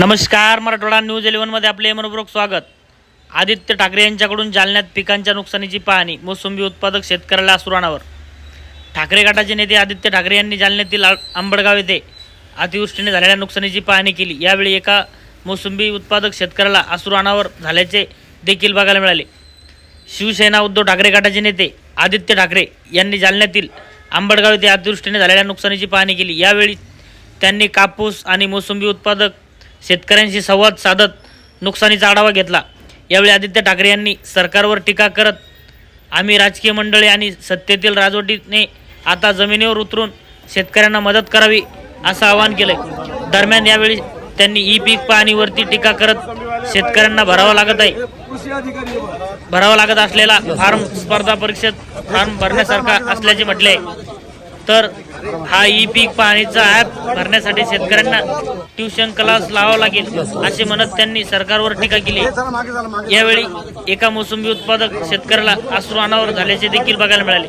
नमस्कार मराठवाडा न्यूज इलेव्हनमध्ये आपले मनपूर्वक स्वागत. आदित्य ठाकरे यांच्याकडून जालन्यात पिकांच्या नुकसानीची पाहणी मोसंबी उत्पादक शेतकऱ्याला सुराणावर. ठाकरे गटाचे नेते आदित्य ठाकरे यांनी जालन्यातील आंबडगाव येथे अतिवृष्टीने झालेल्या नुकसानीची पाहणी केली. यावेळी एका मोसंबी उत्पादक शेतकऱ्याला असुराणावर झाल्याचे देखील बघायला मिळाले. शिवसेना उद्धव ठाकरे गटाचे नेते आदित्य ठाकरे यांनी जालन्यातील आंबडगाव येथे अतिवृष्टीने झालेल्या नुकसानीची पाहणी केली. यावेळी त्यांनी कापूस आणि मोसंबी उत्पादक शेतकऱ्यांशी संवाद साधत नुकसानीचा आढावा घेतला. यावेळी आदित्य ठाकरे यांनी सरकारवर टीका करत आम्ही राजकीय मंडळी आणि सत्तेतील राजवटीने आता जमिनीवर उतरून शेतकऱ्यांना मदत करावी असं आवाहन केलंय. दरम्यान यावेळी त्यांनी ई पीक पाहणीवरती टीका करत शेतकऱ्यांना भरावा लागत आहे. भरावा लागत असलेला फार्म स्पर्धा परीक्षेत फार्म भरण्यासारखा असल्याचे म्हटले आहे. तर हा ई पीक पाहणीचा ॲप भरण्यासाठी शेतकऱ्यांना ट्युशन क्लास लावावा लागेल असे म्हणत त्यांनी सरकारवर टीका केली. यावेळी एका मोसंबी उत्पादक शेतकऱ्याला अश्रू अनावर झाल्याचे देखील बघायला मिळाले.